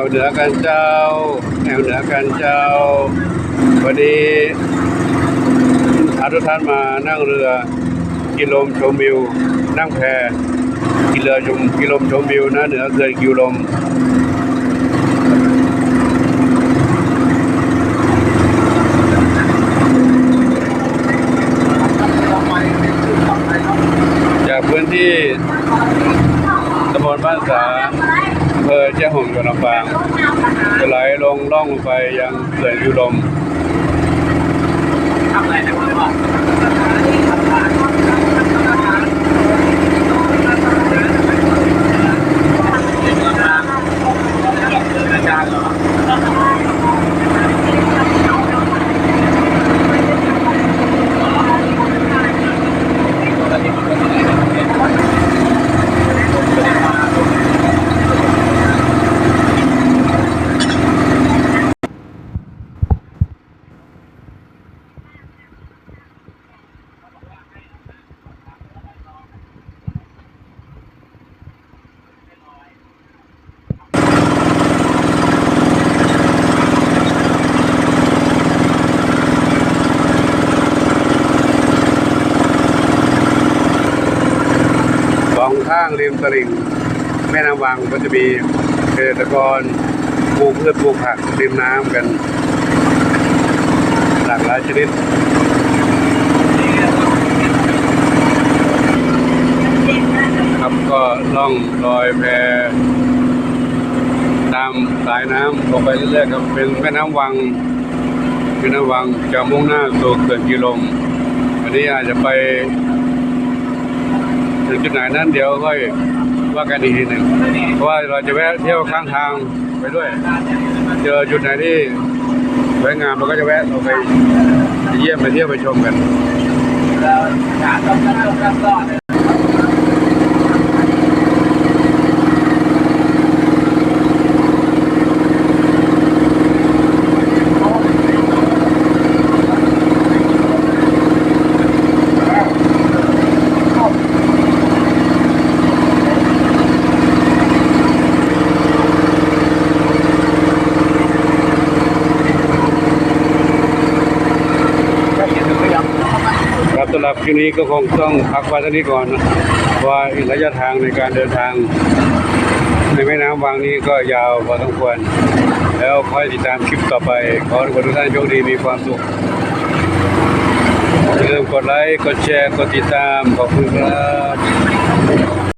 วเหนือกันเจ้าแนวเหนือกันเจ้า วันนี้พาทุกท่านมานั่งเรือ กินลมชมวิว นั่งแพกินเรือชมกินลมชมวิวนะเหนือเขื่อนกิวลมจากพื้นที่ตำบลบ้านสาำเภอเจ้าหงจังหวัดลำปางจะไหลลงล่องไปยังเขื่อนยูลมทำอะไรนะพ่อ อาจารย์เหรอ ส องข้างริมตลิ่งแม่น้ำวังก็จะมีเกษตรกรปลูกพืชปลูกผักริมน้ำกัน หลากหลายชนิดครับก็ล่องลอยแพตามสายน้ำลงไปเรื่อยๆครับเป็นแม่น้ำวังแม่น้ำวังจะมุ่งหน้าสู่เขื่อนกิลมวันนี้อาจจะไป ถึงจุดไหนนั้นเดี๋ยวค่อยว่ากันอีกทีหนึ่งเพราะว่าเราจะแวะเที่ยวข้างทางไปด้วย เจอจุดไหนที่สวยงามเราก็จะแวะเราไปเยี่ยมไปเที่ยวไปชมกัน ครับ สำหรับคลิปนี้ก็คงต้องพักไว้เท่านี้ก่อนนะว่าระยะทางในการเดินทาง ในแม่น้ำบางนี้ก็ยาวพอสมควร แล้วค่อยติดตามคลิปต่อไป ขอให้ทุกท่านโชคดีมีความสุขอย่าลืมกดไลค์ กดแชร์ กดติดตาม ขอบคุณครับ